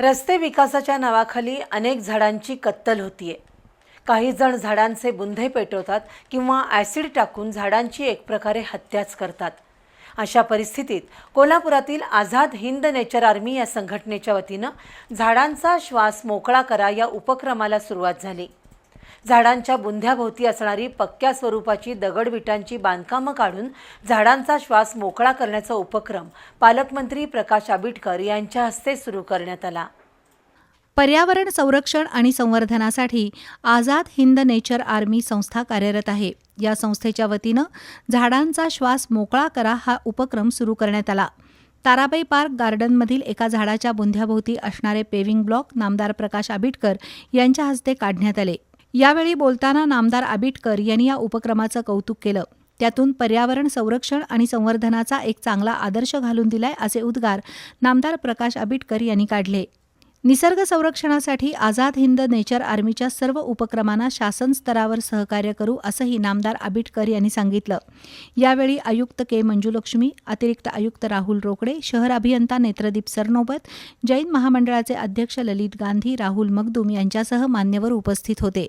रस्ते विकासाच्या नावाखाली अनेक झाडांची कत्तल होतीये. काही जण झाडांचे बुंधे पेटवतात किंवा ॲसिड टाकून झाडांची एक प्रकारे हत्याच करतात. अशा परिस्थितीत कोल्हापुरातील आझाद हिंद नेचर आर्मी या संघटनेच्या वतीनं झाडांचा श्वास मोकळा करा या उपक्रमाला सुरुवात झाली. झाडांच्या बुंध्याभोवती असणारी पक्क्या स्वरूपाची दगडविटांची बांधकामं काढून झाडांचा श्वास मोकळा करण्याचा उपक्रम पालकमंत्री प्रकाश आबिटकर यांच्या हस्ते सुरू करण्यात आला. पर्यावरण संरक्षण आणि संवर्धनासाठी आझाद हिंद नेचर आर्मी संस्था कार्यरत आहे. या संस्थेच्या वतीनं झाडांचा श्वास मोकळा करा हा उपक्रम सुरू करण्यात आला. ताराबाई पार्क गार्डनमधील एका झाडाच्या बुंध्याभोवती असणारे पेविंग ब्लॉक नामदार प्रकाश आबिटकर यांच्या हस्ते काढण्यात आले. यावेळी बोलताना नामदार आबिटकर यांनी या उपक्रमाचं कौतुक केलं. त्यातून पर्यावरण संरक्षण आणि संवर्धनाचा एक चांगला आदर्श घालून दिलाय असे उद्गार नामदार प्रकाश आबिटकर यांनी काढले. निसर्ग संरक्षणासाठी आझाद हिंद नेचर आर्मीच्या सर्व उपक्रमांना शासन स्तरावर सहकार्य करू असंही नामदार आबिटकर यांनी सांगितलं. यावेळी आयुक्त के. मंजुलक्ष्मी अतिरिक्त आयुक्त राहुल रोकडे शहर अभियंता नेत्रदीप सरनोबत जैन महामंडळाचे अध्यक्ष ललित गांधी राहुल मगदूम यांच्यासह मान्यवर उपस्थित होते.